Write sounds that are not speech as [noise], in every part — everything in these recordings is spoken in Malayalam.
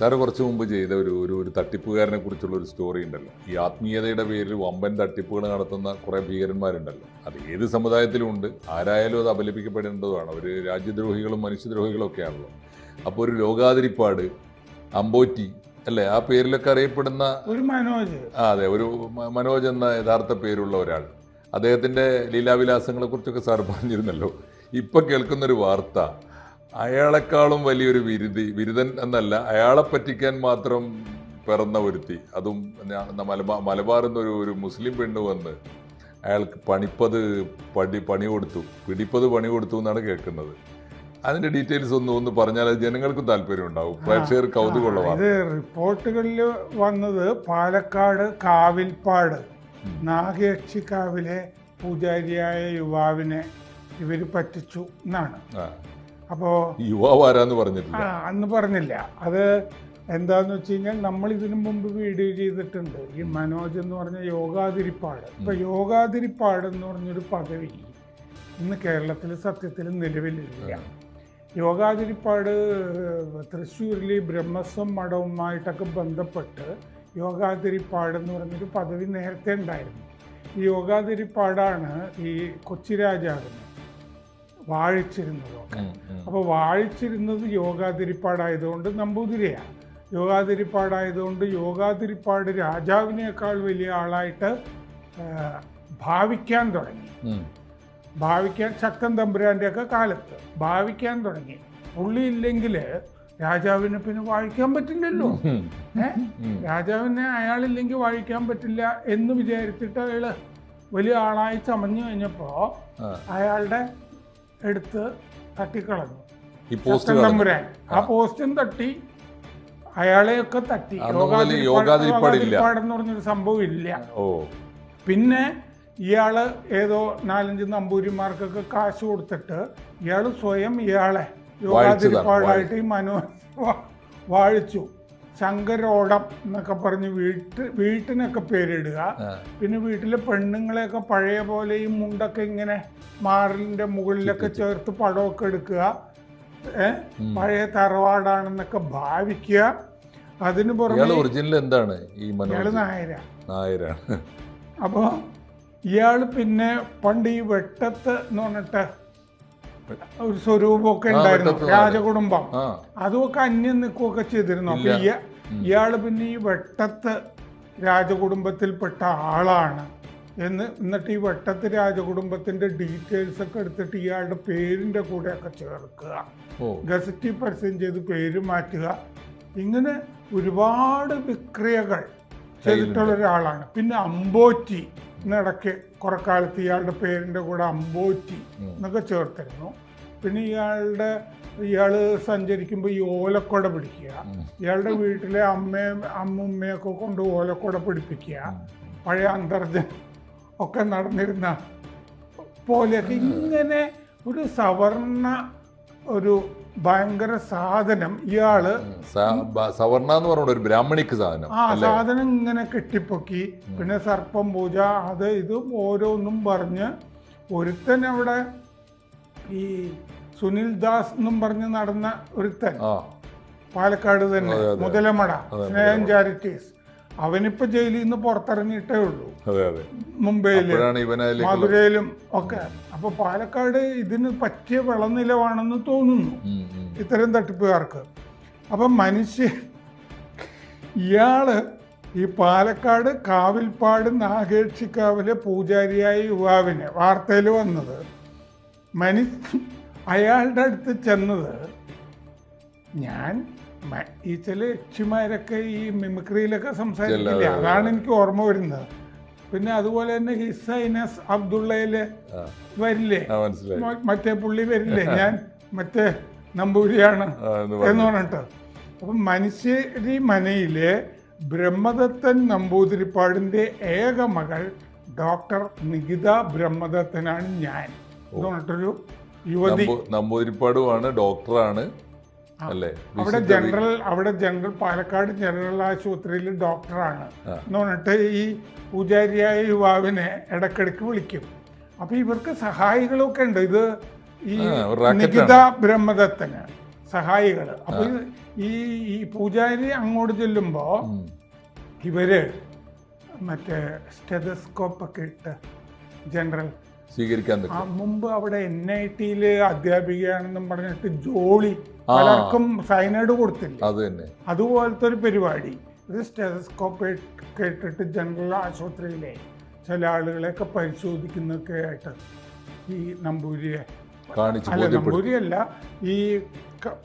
സാറ് കുറച്ച് മുമ്പ് ചെയ്ത ഒരു ഒരു ഒരു തട്ടിപ്പുകാരനെ കുറിച്ചുള്ള ഒരു സ്റ്റോറി ഉണ്ടല്ലോ. ഈ ആത്മീയതയുടെ പേരിൽ വമ്പൻ തട്ടിപ്പുകൾ നടത്തുന്ന കുറേ ഭീകരന്മാരുണ്ടല്ലോ. അത് ഏത് സമുദായത്തിലും ഉണ്ട്. ആരായാലും അത് അപലപിക്കപ്പെടേണ്ടതാണ് ഒരു രാജ്യദ്രോഹികളും മനുഷ്യദ്രോഹികളും ഒക്കെ ആണല്ലോ അപ്പോൾ ഒരു ലോകാതിരിപ്പാട് അമ്പോറ്റി അല്ലേ? ആ പേരിലൊക്കെ അറിയപ്പെടുന്ന ഒരു മനോജ്. ആ അതെ. ഒരു മനോജ് എന്ന യഥാർത്ഥ പേരുള്ള ഒരാൾ. അദ്ദേഹത്തിന്റെ ലീലാവിലാസങ്ങളെ കുറിച്ചൊക്കെ സാർ പറഞ്ഞിരുന്നല്ലോ. ഇപ്പൊ കേൾക്കുന്ന ഒരു വാർത്ത അയാളെക്കാളും വലിയൊരു വിരുതി ബിരുദൻ എന്നല്ല അയാളെ പറ്റിക്കാൻ മാത്രം പിറന്ന ഒരുത്തി. അതും മലബാർ മലബാർ മലബാറിൽ നിന്നൊരു ഒരു മുസ്ലിം പെണ്ണ് വന്ന് അയാൾക്ക് പണിപ്പത് പടി പണി കൊടുത്തു. പിടിപ്പത് പണി കൊടുത്തു എന്നാണ് കേൾക്കുന്നത്. അതിന്റെ ഡീറ്റെയിൽസ് ഒന്ന് ഒന്ന് പറഞ്ഞാൽ ജനങ്ങൾക്കും താല്പര്യം ഉണ്ടാവും. പ്രേക്ഷകർ കൗതുകമുള്ള ഇത് റിപ്പോർട്ടുകളിൽ വന്നത് പാലക്കാട് കാവിൽപ്പാട്. നാഗയക്ഷിക്കാവിലെ പൂജാരിയായ യുവാവിനെ ഇവർ പറ്റിച്ചു എന്നാണ്. അപ്പോൾ യുവാവ് ആരാന്ന് പറഞ്ഞിട്ടില്ല. ആ അന്ന് പറഞ്ഞില്ല. അത് എന്താന്ന് വെച്ച് കഴിഞ്ഞാൽ നമ്മൾ ഇതിനു മുമ്പ് വീഡിയോ ചെയ്തിട്ടുണ്ട്. ഈ മനോജ് എന്ന് പറഞ്ഞ യോഗാതിരിപ്പാട്. ഇപ്പൊ യോഗാതിരിപ്പാട് എന്ന് പറഞ്ഞൊരു പദവി ഇന്ന് കേരളത്തിൽ സത്യത്തിൽ നിലവിലില്ല. യോഗാതിരിപ്പാട് തൃശ്ശൂരിലെ ബ്രഹ്മസ്വം മഠവുമായിട്ടൊക്കെ ബന്ധപ്പെട്ട് യോഗാതിരിപ്പാട് എന്ന് പറഞ്ഞൊരു പദവി നേരത്തെ ഉണ്ടായിരുന്നു. ഈ യോഗാതിരിപ്പാടാണ് ഈ കൊച്ചി രാജാവിനെ വാഴിച്ചിരുന്നതൊക്കെ. അപ്പോൾ വാഴിച്ചിരുന്നത് യോഗാതിരിപ്പാടായതുകൊണ്ട് നമ്പൂതിരിയാണ്. യോഗാതിരിപ്പാടായതുകൊണ്ട് യോഗാതിരിപ്പാട് രാജാവിനേക്കാൾ വലിയ ആളായിട്ട് ഭാവിക്കാൻ തുടങ്ങി. ഭാവിക്കാൻ ചക്കൻ തമ്പുരാന്റെയൊക്കെ കാലത്ത് ഭാവിക്കാൻ തുടങ്ങി. പുള്ളി ഇല്ലെങ്കിൽ രാജാവിനെ പിന്നെ വാഴിക്കാൻ പറ്റില്ലല്ലോ. രാജാവിനെ അയാളില്ലെങ്കിൽ വാഴിക്കാൻ പറ്റില്ല എന്ന് വിചാരിച്ചിട്ട് അയാൾ വലിയ ആളായി ചമഞ്ഞു കഴിഞ്ഞപ്പോൾ അയാളുടെ എടുത്ത് തട്ടിക്കളഞ്ഞു. ഈ പോസ്റ്റ് തമ്പുരാൻ. ആ പോസ്റ്റും തട്ടി അയാളെയൊക്കെ തട്ടി. യോഗാതിരിപ്പാടെന്ന് പറഞ്ഞൊരു സംഭവം ഇല്ല പിന്നെ ഇയാൾ ഏതോ നാലഞ്ച് നമ്പൂരിമാർക്കൊക്കെ കാശ് കൊടുത്തിട്ട് ഇയാൾ സ്വയം ഇയാളെ യോഗാതിരിപ്പാടായിട്ട് ഈ മനോ വാഴിച്ചു. ശങ്കരോടം എന്നൊക്കെ പറഞ്ഞ് വീട്ട് വീട്ടിനൊക്കെ പേരിടുക. പിന്നെ വീട്ടിലെ പെണ്ണുങ്ങളെയൊക്കെ പഴയ പോലെ ഈ മുണ്ടൊക്കെ ഇങ്ങനെ മാറിലിന്റെ മുകളിലൊക്കെ ചേർത്ത് പടമൊക്കെ എടുക്കുക. ഏ? പഴയ തറവാടാണെന്നൊക്കെ ഭാവിക്കുക. അതിന് പുറമെ ഒറിജിനൽ എന്താണ് ഈ നായര. നായരാണ്. അപ്പോൾ ഇയാൾ പിന്നെ പണ്ട് ഈ വെട്ടത്ത് എന്ന് പറഞ്ഞിട്ട് ഒരു സ്വരൂപമൊക്കെ ഉണ്ടായിരുന്നു. രാജകുടുംബം. അതുമൊക്കെ അന്യം നിൽക്കുകയൊക്കെ ചെയ്തിരുന്നു. അപ്പൊ ഇല്ല. ഇയ- പിന്നെ ഈ വെട്ടത്ത് രാജകുടുംബത്തിൽപ്പെട്ട ആളാണ്. എന്ന് എന്നിട്ട് ഈ വെട്ടത്ത് രാജകുടുംബത്തിന്റെ ഡീറ്റെയിൽസ് ഒക്കെ എടുത്തിട്ട് ഇയാളുടെ പേരിന്റെ ഒക്കെ ചേർക്കുക. ഗസറ്റി പരസ്യം ചെയ്ത് പേര് മാറ്റുക. ഇങ്ങനെ ഒരുപാട് വിക്രിയകൾ ചെയ്തിട്ടുള്ള ഒരാളാണ്. പിന്നെ അമ്പോറ്റി എന്നിടയ്ക്ക് കുറെ കാലത്ത് ഇയാളുടെ പേരിന്റെ കൂടെ അമ്പോറ്റി എന്നൊക്കെ ചേർത്തിരുന്നു. പിന്നെ ഇയാളുടെ ഇയാൾ സഞ്ചരിക്കുമ്പോൾ ഈ ഓലക്കൊട പിടിക്കുക. ഇയാളുടെ വീട്ടിലെ അമ്മയും അമ്മുമ്മയൊക്കെ കൊണ്ട് ഓലക്കൊട പിടിപ്പിക്കുക. പഴയ അന്തർജൻ ഒക്കെ നടന്നിരുന്ന പോലെയൊക്കെ ഇങ്ങനെ ഒരു സവർണ ഒരു ഭയങ്കര സാധനം ഇയാൾ സവർണ എന്ന് പറഞ്ഞ ഒരു ബ്രാഹ്മണിക്ക് സാധനം ആ സാധനം ഇങ്ങനെ കെട്ടിപ്പൊക്കി പിന്നെ സർപ്പം പൂജ അത് ഇതും ഓരോന്നും പറഞ്ഞ് ഒരുത്തൻ അവിടെ ഈ സുനിൽ ദാസ് എന്നും പറഞ്ഞ് നടന്ന ഒരുത്തൻ. പാലക്കാട് തന്നെ. മുതലമട സ്നേഹം ചാരിറ്റീസ്. അവനിപ്പോ ജയിലിൽ നിന്ന് പുറത്തിറങ്ങിയിട്ടേ ഉള്ളൂ. മുംബൈയിലും മധുരയിലും ഒക്കെ. അപ്പൊ പാലക്കാട് ഇതിന് പറ്റിയ വിളനിലവാണെന്ന് തോന്നുന്നു. ഇത്തരം തട്ടിപ്പുകാർക്ക്. അപ്പൊ മനുഷ്യ ഇയാൾ ഈ പാലക്കാട് കാവിൽപ്പാട് നാഗേക്ഷിക്കാവിലെ പൂജാരിയായ യുവാവിനെ വാർത്തയിൽ വന്നത് മനുഷ്യ അയാളുടെ അടുത്ത് ചെന്നത് ഞാൻ ഈ ചില യക്ഷിമാരൊക്കെ ഈ മിമിക്രിയിലൊക്കെ സംസാരിക്കില്ല? അതാണ് എനിക്ക് ഓർമ്മ വരുന്നത്. പിന്നെ അതുപോലെ തന്നെ ഹിസൈനസ് അബ്ദുള്ളയിൽ വരില്ലേ? മറ്റേ പുള്ളി വരില്ലേ? ഞാൻ മറ്റേ നമ്പൂരിയാണ് എന്ന് എന്ന് പറഞ്ഞു. പറഞ്ഞിട്ട്. അപ്പം മനുഷ്യരി മനയിലെ ബ്രഹ്മദത്തൻ നമ്പൂതിരിപ്പാടിന്റെ ഏക മകൾ ഡോക്ടർ നികിത ബ്രഹ്മദത്തനാണ് ഞാൻ. യുവതി. നമ്പൂതിരിപ്പാടുമാണ് ഡോക്ടറാണ്. അല്ലേ? അവിടെ ജനറൽ അവിടെ ജനറൽ പാലക്കാട് ജനറൽ ആശുപത്രിയിൽ ഡോക്ടറാണ്. എന്ന് പറഞ്ഞിട്ട് ഈ പൂജാരിയായ യുവാവിനെ ഇടക്കിടക്ക് വിളിക്കും. അപ്പൊ ഇവർക്ക് സഹായികളൊക്കെ ഉണ്ട്. ഇത് ഈ നികിത ബ്രഹ്മദത്തന് സഹായികൾ അപ്പൊ ഈ ഈ പൂജാരി അങ്ങോട്ട് ചെല്ലുമ്പോ ഇവർ മറ്റേ സ്റ്റെതസ്കോപ്പ് ഒക്കെ ഇട്ട് ജനറൽ സ്വീകരിക്കാൻ മുമ്പ് അവിടെ എൻ ഐ ടിയിൽ അധ്യാപികയാണെന്നും പറഞ്ഞിട്ട് ജോളി. പലർക്കും സൈനൈഡ് കൊടുത്തില്ല? അത് തന്നെ. അതുപോലത്തെ ഒരു പരിപാടി. ഇത് സ്റ്റെതസ്കോപ്പ് കേട്ടിട്ട് ജനറൽ ആശുപത്രിയിലെ ചില ആളുകളെയൊക്കെ പരിശോധിക്കുന്നൊക്കെ ആയിട്ട് ഈ നമ്പൂരിയെ അല്ല നമ്പൂരിയല്ല ഈ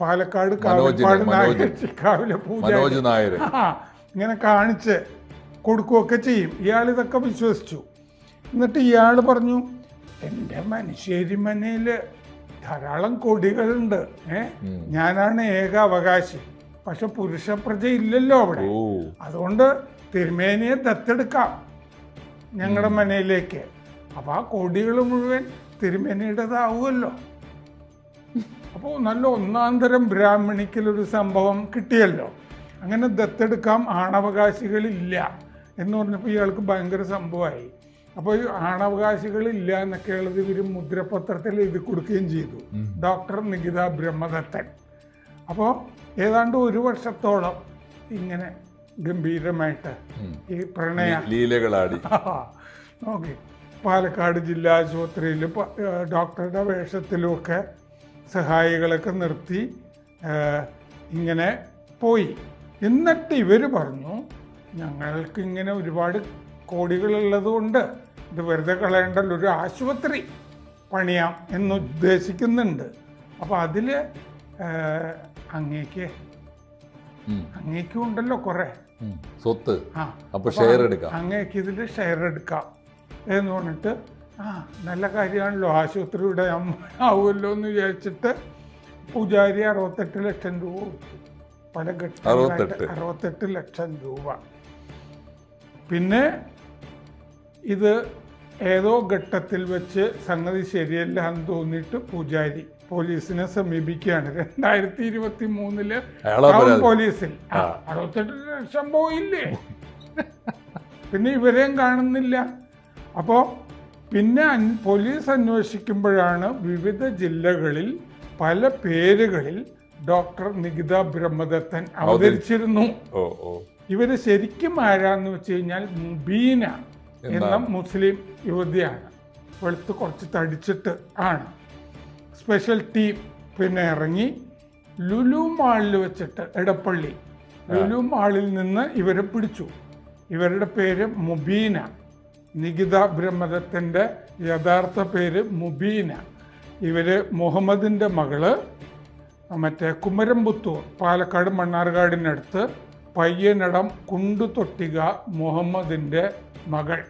പാലക്കാട് മനോജ്. നായച്ചിക്കാവിലെ പൂജ നായർ ഇങ്ങനെ കാണിച്ച് കൊടുക്കുകയൊക്കെ ചെയ്യും. ഇയാൾ ഇതൊക്കെ വിശ്വസിച്ചു. എന്നിട്ട് ഇയാൾ പറഞ്ഞു എന്റെ മനുഷ്യരി മനയിൽ ധാരാളം കൊടികളുണ്ട് ഏ? ഉം. ഞാനാണ് ഏക അവകാശി. പക്ഷെ പുരുഷപ്രജ ഇല്ലല്ലോ അവിടെ. അതുകൊണ്ട് തിരുമേനിയെ ദത്തെടുക്കാം ഞങ്ങളുടെ മനയിലേക്ക് അപ്പൊ ആ കൊടികൾ മുഴുവൻ തിരുമേനിയുടേതാവുമല്ലോ. അപ്പോൾ നല്ല ഒന്നാന്തരം ബ്രാഹ്മണിക്കലൊരു സംഭവം കിട്ടിയല്ലോ. അങ്ങനെ ദത്തെടുക്കാം ആണവകാശികളില്ല എന്ന് പറഞ്ഞപ്പോൾ ഇയാൾക്ക് ഭയങ്കര സംഭവമായി. അപ്പോൾ ഈ ആണവകാശികളില്ല എന്നൊക്കെയുള്ളത് ഇവർ മുദ്രപത്രത്തിൽ എഴുതി കൊടുക്കുകയും ചെയ്തു. ഡോക്ടർ നികിത ബ്രഹ്മദത്തൻ. അപ്പോൾ ഏതാണ്ട് ഒരു വർഷത്തോളം ഇങ്ങനെ ഗംഭീരമായിട്ട് ഈ പ്രണയ ലീലകളാടി. [laughs] നോക്കി. പാലക്കാട് ജില്ലാ ആശുപത്രിയിൽ ഡോക്ടറുടെ വേഷത്തിലുമൊക്കെ സഹായികളൊക്കെ നിർത്തി ഇങ്ങനെ പോയി. എന്നിട്ട് ഇവർ പറഞ്ഞു ഞങ്ങൾക്ക് ഇങ്ങനെ ഒരുപാട് കോടികളുള്ളത് കൊണ്ട് ഇത് വെറുതെ കളയേണ്ടല്ലോ ഒരു ആശുപത്രി പണിയാം എന്നുദ്ദേശിക്കുന്നുണ്ട്. അപ്പോൾ അതിൽ അങ്ങേക്ക്. അങ്ങേക്കും ഉണ്ടല്ലോ കുറേ. സ്വത്ത്. ആ. ഷെയർ എടുക്കാം. അങ്ങേക്ക് ഇതിൽ ഷെയർ എടുക്കാം എന്ന് പറഞ്ഞിട്ട് ആ നല്ല കാര്യമാണല്ലോ ആശുപത്രിയുടെ അമ്മ ആവുമല്ലോ എന്ന് വിചാരിച്ചിട്ട് പൂജാരി അറുപത്തെട്ട് ലക്ഷം രൂപ കൊടുത്തു. പല ഘട്ടങ്ങളായിട്ട്. അറുപത്തെട്ട് ലക്ഷം രൂപ. പിന്നെ ഇത് ഏതോ ഘട്ടത്തിൽ വെച്ച് സംഗതി ശരിയല്ല എന്ന് തോന്നിയിട്ട് പൂജാരി പോലീസിനെ സമീപിക്കുകയാണ്. രണ്ടായിരത്തി ഇരുപത്തി മൂന്നിൽ. പോലീസിൽ. അറുപത്തെട്ട് ലക്ഷം പോയില്ലേ പിന്നെ ഇവരെയും കാണുന്നില്ല. അപ്പോൾ പിന്നെ പോലീസ് അന്വേഷിക്കുമ്പോഴാണ് വിവിധ ജില്ലകളിൽ പല പേരുകളിൽ ഡോക്ടർ നികിത ബ്രഹ്മദത്തൻ അവതരിച്ചിരുന്നു. ഇവർ ശരിക്കും ആരാന്ന് വെച്ച് കഴിഞ്ഞാൽ മുബീന എന്ന മുസ്ലിം യുവതിയാണ്. വെളുത്ത് കുറച്ച് തടിച്ചിട്ട് ആണ്. സ്പെഷ്യൽ ടീം പിന്നെ ഇറങ്ങി ലുലു മാളിൽ വെച്ചിട്ട് എടപ്പള്ളി. ലുലു മാളിൽ നിന്ന് ഇവരെ പിടിച്ചു. ഇവരുടെ പേര് മുബീന. നികിത ബ്രഹ്മദത്തിന്റെ യഥാർത്ഥ പേര് മുബീന. ഇവർ മുഹമ്മദിന്റെ മകൾ മറ്റേ കുമരംപുത്തൂർ പാലക്കാട് മണ്ണാർക്കാടിനടുത്ത് പയ്യനടം കുണ്ടുതൊട്ടിക മുഹമ്മദിന്റെ മകൾ.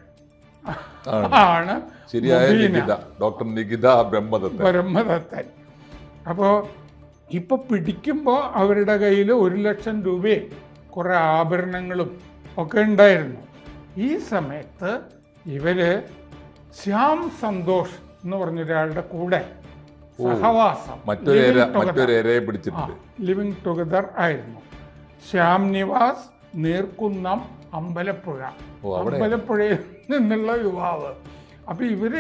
ആണ്. ശരിയായ നികിത ഡോക്ടർ നികിത ബ്രഹ്മദത്തൻ. ബ്രഹ്മദത്തൻ. അപ്പോൾ ഇപ്പൊ പിടിക്കുമ്പോൾ അവരുടെ കയ്യിൽ ഒരു ലക്ഷം രൂപയും കുറെ ആഭരണങ്ങളും ഒക്കെ ഉണ്ടായിരുന്നു. ഈ സമയത്ത് ഇവർ ശ്യാം സന്തോഷ് എന്ന് പറഞ്ഞൊരാളുടെ കൂടെ സഹവാസം ലിവിങ് ടുഗദർ ആയിരുന്നു. ശ്യാം നിവാസ് നീർക്കുന്നം അമ്പലപ്പുഴ. അമ്പലപ്പുഴയിൽ നിന്നുള്ള യുവാവ്. അപ്പൊ ഇവർ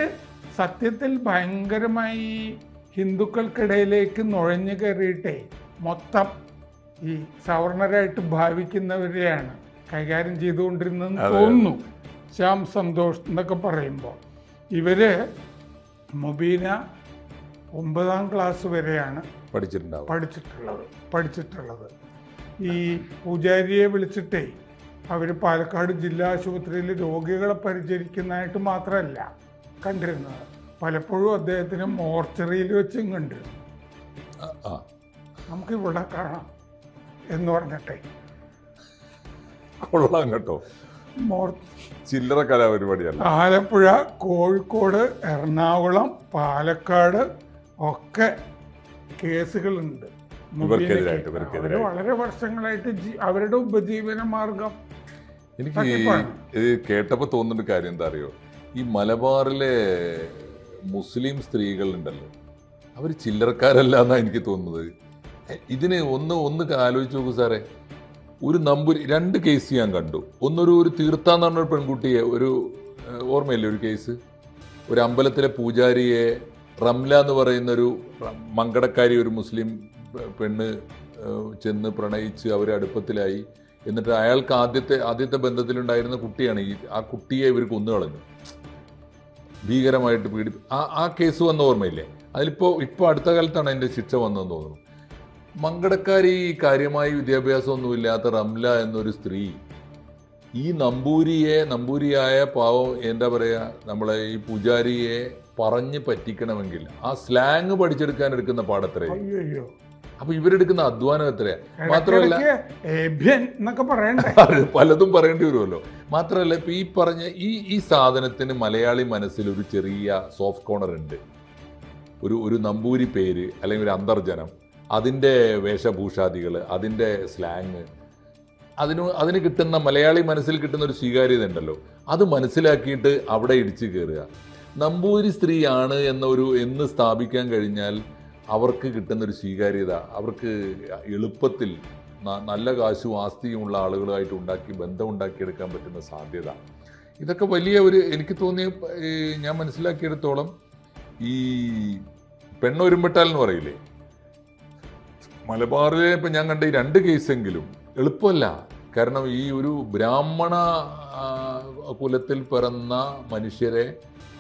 സത്യത്തിൽ ഭയങ്കരമായി ഹിന്ദുക്കൾക്കിടയിലേക്ക് നുഴഞ്ഞു കയറിയിട്ടേ മൊത്തം ഈ സവർണരായിട്ട് ഭാവിക്കുന്നവരെയാണ് കൈകാര്യം ചെയ്തുകൊണ്ടിരുന്നതെന്ന് തോന്നുന്നു. ശ്യാം സന്തോഷ് എന്നൊക്കെ പറയുമ്പോൾ ഇവർ മുബീന ഒമ്പതാം ക്ലാസ് വരെയാണ് പഠിച്ചിട്ടുണ്ടാവും പഠിച്ചിട്ടുള്ളത്. പഠിച്ചിട്ടുള്ളത്. ഈ പൂജാരിയെ വിളിച്ചിട്ടേ അവർ പാലക്കാട് ജില്ലാ ആശുപത്രിയിൽ രോഗികളെ പരിചരിക്കുന്നതായിട്ട് മാത്രമല്ല കണ്ടിരുന്നത്. പലപ്പോഴും അദ്ദേഹത്തിന് മോർച്ചറിയിൽ വെച്ചും കണ്ടിരുന്നു ആ, ആ. നമുക്ക് ഇവിടെ കാണാം എന്ന് പറഞ്ഞിട്ടേ. കൊള്ളാം കേട്ടോ. ചില്ലറ കലാപരിപാടിയല്ല. ആലപ്പുഴ കോഴിക്കോട് എറണാകുളം പാലക്കാട് ഒക്കെ കേസുകളുണ്ട്. വളരെ വർഷങ്ങളായിട്ട് അവരുടെ ഉപജീവന മാർഗം എനിക്ക്. ഇത് കേട്ടപ്പോൾ തോന്നുന്ന കാര്യം എന്താ അറിയോ? ഈ മലബാറിലെ മുസ്ലിം സ്ത്രീകളുണ്ടല്ലോ. അവർ ചില്ലറക്കാരല്ല എന്നാണ് എനിക്ക് തോന്നുന്നത്. ഇതിന് ഒന്ന് ഒന്ന് ആലോചിച്ച് നോക്കൂ സാറേ. ഒരു നമ്പൂരി രണ്ട് കേസ് ഞാൻ കണ്ടു. ഒന്നൊരു ഒരു തീർത്ഥാന്ന് പറഞ്ഞ ഒരു പെൺകുട്ടിയെ ഒരു ഓർമ്മയില്ലേ ഒരു കേസ് ഒരു അമ്പലത്തിലെ പൂജാരിയെ റംല എന്ന് പറയുന്നൊരു മങ്കടക്കാരി ഒരു മുസ്ലിം പെണ്ണ് ചെന്ന് പ്രണയിച്ച് അവർ അടുപ്പത്തിലായി. എന്നിട്ട് അയാൾക്ക് ആദ്യത്തെ ആദ്യത്തെ ബന്ധത്തിലുണ്ടായിരുന്ന കുട്ടിയാണ് ഈ ആ കുട്ടിയെ ഇവർ കൊന്നു കളഞ്ഞു. ഭീകരമായിട്ട് പീഡി ആ ആ കേസ് വന്ന ഓർമ്മയില്ലേ? അതിലിപ്പോൾ ഇപ്പോൾ അടുത്ത കാലത്താണ് അതിന്റെ ശിക്ഷ വന്നതെന്ന് തോന്നുന്നു. മങ്കടക്കാരി കാര്യമായി വിദ്യാഭ്യാസമൊന്നുമില്ലാത്ത റംല എന്നൊരു സ്ത്രീ ഈ നമ്പൂരിയെ നമ്പൂരിയായ പാവം എന്താ പറയുക നമ്മളെ ഈ പൂജാരിയെ പറഞ്ഞ് പറ്റിക്കണമെങ്കിൽ ആ സ്ലാങ് പഠിച്ചെടുക്കാൻ എടുക്കുന്ന പാടത്രേ അപ്പൊ ഇവരെടുക്കുന്ന അധ്വാനം എത്രയാ? മാത്രമല്ല എന്നൊക്കെ പറയണ്ടേ? [laughs] പലതും പറയേണ്ടി വരുമല്ലോ. മാത്രമല്ല ഇപ്പൊ ഈ പറഞ്ഞ ഈ ഈ സാധനത്തിന് മലയാളി മനസ്സിൽ ഒരു ചെറിയ സോഫ്റ്റ് കോർണർ ഉണ്ട്. ഒരു ഒരു നമ്പൂരി പേര് അല്ലെങ്കിൽ ഒരു അന്തർജനം അതിന്റെ വേഷഭൂഷാദികൾ അതിന്റെ സ്ലാങ് അതിന് അതിന് കിട്ടുന്ന മലയാളി മനസ്സിൽ കിട്ടുന്ന ഒരു സ്വീകാര്യത ഉണ്ടല്ലോ അത് മനസ്സിലാക്കിയിട്ട് അവിടെ ഇടിച്ചു കയറുക. നമ്പൂരി സ്ത്രീയാണ് എന്നൊരു എന്ന് സ്ഥാപിക്കാൻ കഴിഞ്ഞാൽ അവർക്ക് കിട്ടുന്നൊരു സ്വീകാര്യത അവർക്ക് എളുപ്പത്തിൽ നല്ല കാശും ആസ്തിയുമുള്ള ആളുകളുമായിട്ട് ഉണ്ടാക്കി ബന്ധം ഉണ്ടാക്കിയെടുക്കാൻ പറ്റുന്ന സാധ്യത. ഇതൊക്കെ വലിയ ഒരു എനിക്ക് തോന്നിയ ഞാൻ മനസ്സിലാക്കിയെടുത്തോളം ഈ പെണ്ണൊരുമ്പെട്ടാൽ എന്ന് പറയില്ലേ? മലബാറിലെ ഇപ്പം ഞാൻ കണ്ട ഈ രണ്ട് കേസെങ്കിലും എളുപ്പമല്ല. കാരണം ഈ ഒരു ബ്രാഹ്മണ കുലത്തിൽ പിറന്ന മനുഷ്യരെ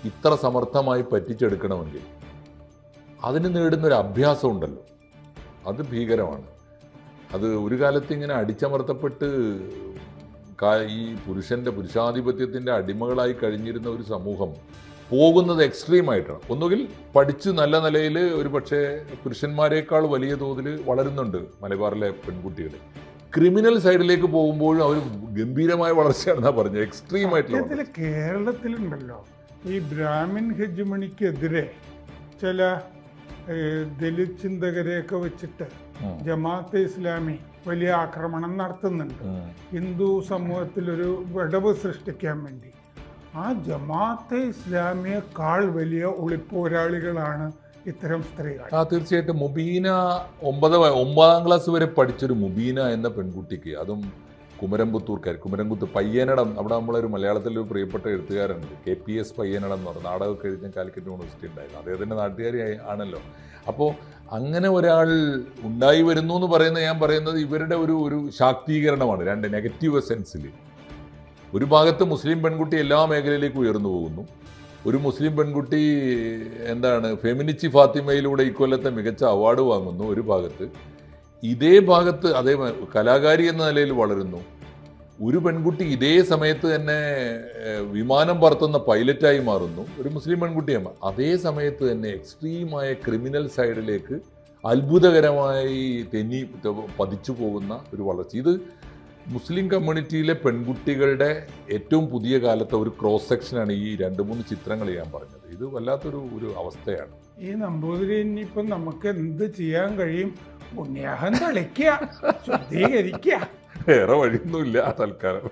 ഇത്ര സമർത്ഥമായി പറ്റിച്ചെടുക്കണമെങ്കിൽ അതിന് നേടുന്നൊരു അഭ്യാസം ഉണ്ടല്ലോ. അത് ഭീകരമാണ്. അത് ഒരു കാലത്ത് ഇങ്ങനെ അടിച്ചമർത്തപ്പെട്ട് ഈ പുരുഷന്റെ പുരുഷാധിപത്യത്തിന്റെ അടിമകളായി കഴിഞ്ഞിരുന്ന ഒരു സമൂഹം പോകുന്നത് എക്സ്ട്രീം ആയിട്ടാണ് ഒന്നുകിൽ പഠിച്ച് നല്ല നിലയിൽ ഒരു പക്ഷേ പുരുഷന്മാരെക്കാൾ വലിയ തോതിൽ വളരുന്നുണ്ട് മലബാറിലെ പെൺകുട്ടികൾ ക്രിമിനൽ സൈഡിലേക്ക് പോകുമ്പോഴും അവർ ഗംഭീരമായ വളർച്ചയാണെന്നാ പറഞ്ഞത്. എക്സ്ട്രീം ആയിട്ടുള്ള കേരളത്തിലുണ്ടല്ലോ ഈ ബ്രാഹ്മിൻ ഹെജുമണിക്കെതിരെ ചില ദലിത് ചിന്തകരെയൊക്കെ വെച്ചിട്ട് ജമാഅത്ത് ഇസ്ലാമി വലിയ ആക്രമണം നടത്തുന്നുണ്ട്. ഹിന്ദു സമൂഹത്തിൽ ഒരു വിടവ് സൃഷ്ടിക്കാൻ വേണ്ടി. ആ ജമാഅത്തെ ഇസ്ലാമിയെക്കാൾ വലിയ ഒളിപ്പോരാളികളാണ് ഇത്തരം സ്ത്രീകൾ. ആ തീർച്ചയായിട്ടും മുബീന ഒമ്പത് ഒമ്പതാം ക്ലാസ് വരെ പഠിച്ചൊരു മുബീന എന്ന പെൺകുട്ടിക്ക് അതും കുമരംപുത്തൂർക്കാർ കുമരംകുത്ത് പയ്യനടം. അവിടെ നമ്മളൊരു മലയാളത്തിൽ ഒരു പ്രിയപ്പെട്ട എഴുത്തുകാരുണ്ട്. കെ പി എസ് പയ്യനടം എന്ന് പറഞ്ഞ നാടകമൊക്കെ എഴുതിയ കാലിക്കറ്റ് യൂണിവേഴ്സിറ്റി ഉണ്ടായിരുന്നു. അദ്ദേഹത്തിന്റെ നാട്ടുകാരി ആണല്ലോ. അപ്പോൾ അങ്ങനെ ഒരാൾ ഉണ്ടായി വരുന്നു എന്ന് പറയുന്നത് ഞാൻ പറയുന്നത് ഇവരുടെ ഒരു ഒരു ശാക്തീകരണമാണ്. രണ്ട് നെഗറ്റീവ് സെൻസിൽ ഒരു ഭാഗത്ത് മുസ്ലിം പെൺകുട്ടി എല്ലാ മേഖലയിലേക്കും ഉയർന്നു പോകുന്നു. ഒരു മുസ്ലിം പെൺകുട്ടി എന്താണ് ഫെമിനിച്ചി ഫാത്തിമയിലൂടെ ഇക്കൊല്ലത്തെ മികച്ച അവാർഡ് വാങ്ങുന്നു ഒരു ഭാഗത്ത്. ഇതേ ഭാഗത്ത് അതേ കലാകാരി എന്ന നിലയിൽ വളരുന്നു. ഒരു പെൺകുട്ടി ഇതേ സമയത്ത് തന്നെ വിമാനം പറത്തുന്ന പൈലറ്റായി മാറുന്നു. ഒരു മുസ്ലിം പെൺകുട്ടിയാണ്. അതേ സമയത്ത് തന്നെ എക്സ്ട്രീമായ ക്രിമിനൽ സൈഡിലേക്ക് അത്ഭുതകരമായി തെന്നി പതിച്ചു പോകുന്ന ഒരു വളർച്ച. ഇത് മുസ്ലിം കമ്മ്യൂണിറ്റിയിലെ പെൺകുട്ടികളുടെ ഏറ്റവും പുതിയ കാലത്തെ ഒരു ക്രോസ് സെക്ഷനാണ് ഈ രണ്ട് മൂന്ന് ചിത്രങ്ങൾ ഞാൻ പറഞ്ഞത്. ഇത് വല്ലാത്തൊരു ഒരു അവസ്ഥയാണ്. ഈ നമ്പൂതിരി ഇനിയിപ്പം നമുക്ക് എന്ത് ചെയ്യാൻ കഴിയും? പുണ്യാഹം തളിക്കുക ശുദ്ധീകരിക്കുക വേറെ വഴിയൊന്നുമില്ല തൽക്കാലം.